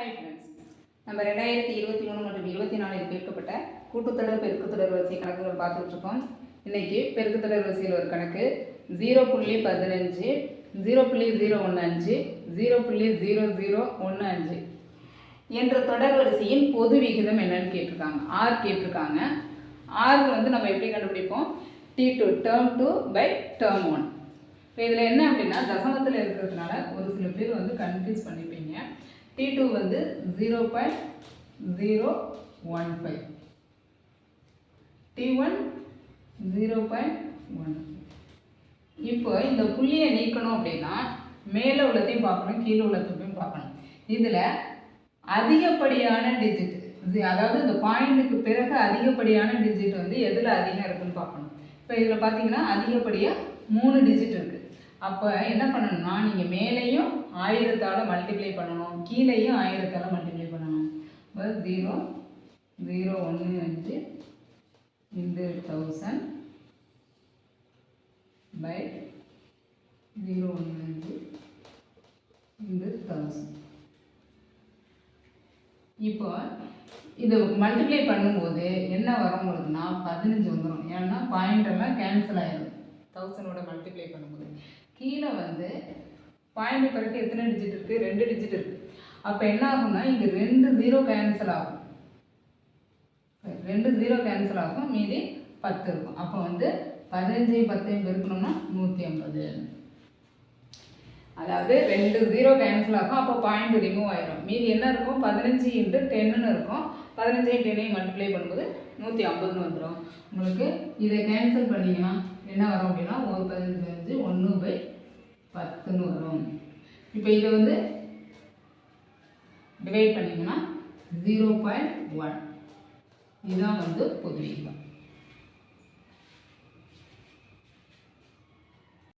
Hi friends நம்ம ரெண்டாயிரத்தி இருபத்தி மூணு மற்றும் இருபத்தி நாலில் பெருக்கப்பட்ட கூட்டுத்தொடர் பெருக்குத்தொடர் வரிசை கணக்குகள் பார்த்துட்டு இருக்கோம் இன்னைக்கு பெருக்குத்தொடர் வரிசையில் ஒரு கணக்கு. ஜீரோ புள்ளி பதினஞ்சு ஜீரோ புள்ளி ஜீரோ ஒன்று அஞ்சு ஜீரோ புள்ளி ஜீரோ ஜீரோ ஒன்று அஞ்சு என்ற தொடர் வரிசையின் பொது விகிதம் என்னன்னு கேட்டிருக்காங்க. ஆர் கேட்டிருக்காங்க. ஆர் வந்து நம்ம எப்படி கண்டுபிடிப்போம்? T two term two by term one இப்போ இதில் என்ன அப்படின்னா தசமத்தில் இருக்கிறதுனால ஒரு சில பேர் வந்து கன்ஃபியூஸ் பண்ணிப்பீங்க. டி டூ வந்து zero point zero one five T one zero point one இப்போ இந்த புள்ளியை நீக்கணும் அப்படின்னா மேலே உள்ளத்தையும் பார்க்கணும் கீழே உள்ளத்தையும் பார்க்கணும். இதில் அதிகப்படியான டிஜிட் அதாவது இந்த பாயிண்ட்டுக்கு பிறகு அதிகப்படியான டிஜிட் வந்து எதில் அதிகம் இருக்குன்னு பார்க்கணும். இப்போ இதில் பார்த்தீங்கன்னா அதிகப்படியாக மூணு டிஜிட் இருக்குது அப்போ என்ன பண்ணணும்னா நீங்கள் மேலே ஆயிரத்தால் மல்டிப்ளை பண்ணணும். கீழேயும் ஆயிரத்தால் மல்டிப்ளை பண்ணணும். இப்போ ஜீரோ ஜீரோ ஒன்று அஞ்சு இந்த தௌசண்ட் பை ஜீரோ ஒன்று அஞ்சு இந்த தௌசண்ட் இப்போ இது மல்டிப்ளை பண்ணும்போது என்ன வரும் உங்களுக்குன்னா பதினஞ்சு வந்துடும் ஏன்னா பாயிண்ட் எல்லாம் கேன்சல் ஆயிடும் தௌசண்டோட மல்டிப்ளை பண்ணும்போது. கீழே வந்து பாயிண்ட் பிறகு எத்தனை டிஜிட் இருக்குது ரெண்டு டிஜிட் இருக்குது அப்போ என்ன ஆகும்னா இங்கே ரெண்டு ஜீரோ கேன்சல் ஆகும். ரெண்டு ஜீரோ கேன்சல் ஆகும் மீதி பத்து இருக்கும். அப்போ வந்து பதினஞ்சையும் பத்தையும் பெருக்கணும்னா நூற்றி ஐம்பது. அதாவது ரெண்டு ஜீரோ கேன்சல் ஆகும். அப்போ பாயிண்ட் ரிமூவ் ஆயிரும். மீதி என்ன இருக்கும்? பதினஞ்சு இன்ட்டு டென்னு இருக்கும். பதினஞ்சையும் டென்னையும் மல்டிப்ளை பண்ணும்போது நூற்றி ஐம்பதுன்னு வந்துடும் உங்களுக்கு இதை கேன்சல் பண்ணிங்கன்னா என்ன வரும் அப்படின்னா ஒரு பதினஞ்சு பத்துன்னு வரும் இப்போ இதை வந்து டிவைட் பண்ணிங்கன்னா ஜீரோ பாயிண்ட் ஒன் இதுதான் வந்து பொது விகிதம்